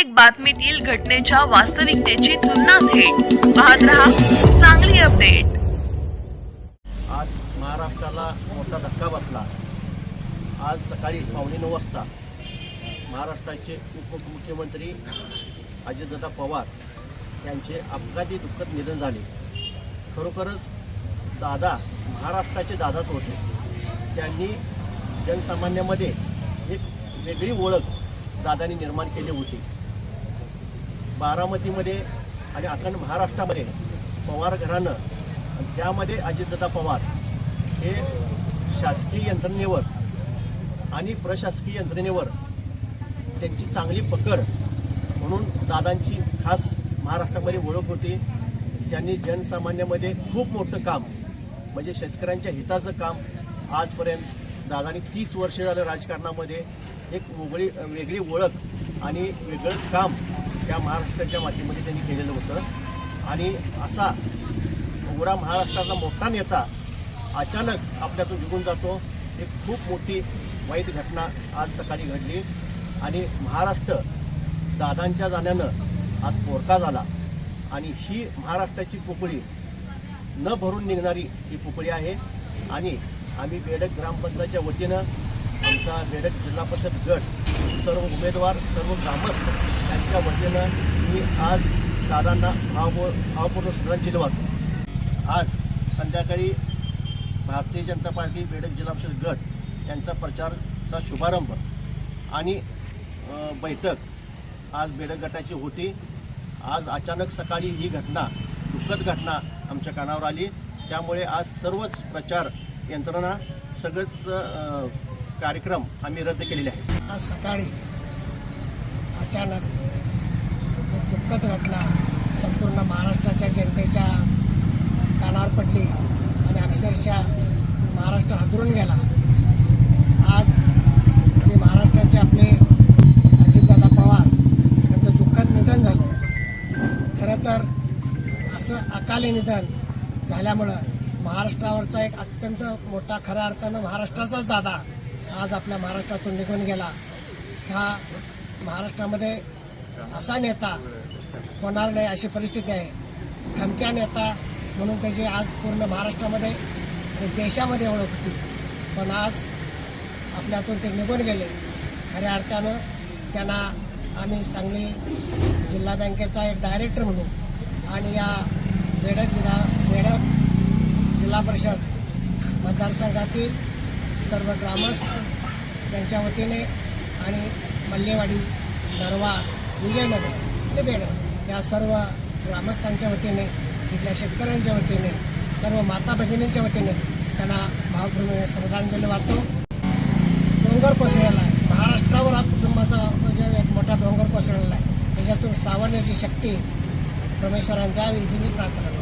प्रत्येक बातमीतील घटनेच्या वास्तविकतेची तुलना थेट. पाहत राहा चांगली अपडेट. आज महाराष्ट्राला मोठा धक्का बसला. आज सकाळी पावणे नऊ वाजता महाराष्ट्राचे उपमुख्यमंत्री अजितदादा पवार यांचे अपघाती दुःखद निधन झाले. खरोखरच दादा महाराष्ट्राचे दादाच होते. त्यांनी जनसामान्यामध्ये एक वेगळी ओळख दादानी निर्माण केली होती. बारामतीमध्ये आणि अखंड महाराष्ट्रामध्ये पवार घराणं आणि त्यामध्ये अजितदादा पवार हे शासकीय यंत्रणेवर आणि प्रशासकीय यंत्रणेवर त्यांची चांगली पकड म्हणून दादांची खास महाराष्ट्रामध्ये ओळख होती. ज्यांनी जनसामान्यामध्ये खूप मोठं काम म्हणजे शेतकऱ्यांच्या हिताचं काम आजपर्यंत दादांनी तीस वर्ष झालं राजकारणामध्ये एक वेगळी वेगळी ओळख आणि वेगळं काम त्या महाराष्ट्राच्या मातीमध्ये त्यांनी केलेलं होतं. आणि असा एवढा महाराष्ट्राचा मोठा नेता अचानक आपल्यातून निघून जातो. एक खूप मोठी वाईट घटना आज सकाळी घडली. आणि महाराष्ट्र दादांच्या जाण्यानं आज पोरका झाला. आणि ही महाराष्ट्राची पोकळी न भरून निघणारी ही पोकळी आहे. आणि आम्ही बेडक ग्रामपंचायतच्या वतीनं आमचा बेडक जिल्हा परिषद गट सर्व उमेदवार सर्व ग्रामस्थ यांच्या वतीनं मी आज दादांना भाव भावपूर्ण श्रद्धांजली वाहतो आज संध्याकाळी भारतीय जनता पार्टी बेडक जिल्हा परिषद गट यांचा प्रचारचा शुभारंभ आणि बैठक आज बेडक गटाची होती. आज अचानक सकाळी ही घटना दुःखद घटना आमच्या कानावर आली. त्यामुळे आज सर्वच प्रचार यंत्रणा सगळंच कार्यक्रम आम्ही रद्द केलेले आहेत. आज सकाळी अचानक एक दुःखद घटना संपूर्ण महाराष्ट्राच्या जनतेच्या कानावर पडली आणि अक्षरशः महाराष्ट्र हादरून गेला. आज जे महाराष्ट्राचे आपले अजितदादा पवार यांचं दुःखद निधन झालं खरं तर असं अकाली निधन झाल्यामुळं महाराष्ट्रावरचा एक अत्यंत मोठा खऱ्या अर्थानं महाराष्ट्राचाच दादा आज आपल्या महाराष्ट्रातून निघून गेला. ह्या महाराष्ट्रामध्ये असा नेता होणार नाही अशी परिस्थिती आहे. धमक्या नेता म्हणून त्याची आज पूर्ण महाराष्ट्रामध्ये आणि देशामध्ये ओळख होती. पण आज आपल्यातून ते निघून गेले. खऱ्या अर्थानं त्यांना आम्ही सांगली जिल्हा बँकेचा एक डायरेक्टर म्हणून आणि या बेडक विधा बेडक जिल्हा परिषद मतदारसंघातील सर्व ग्रामस्थ त्यांच्या वतीने आणि मल्लेवाडी नरवा विजयनगर आणि बेडक या सर्व ग्रामस्थांच्या वतीने इथल्या शेतकऱ्यांच्या वतीने सर्व माता भगिनींच्या वतीने त्यांना भावपूर्ण श्रद्धांजली वाहतो. डोंगर कोसळलेला आहे. महाराष्ट्रावर हा कुटुंबाचा म्हणजे एक मोठा डोंगर कोसळलेला आहे. त्याच्यातून सावरण्याची शक्ती परमेश्वराने द्यावी ही मी प्रार्थना करतो.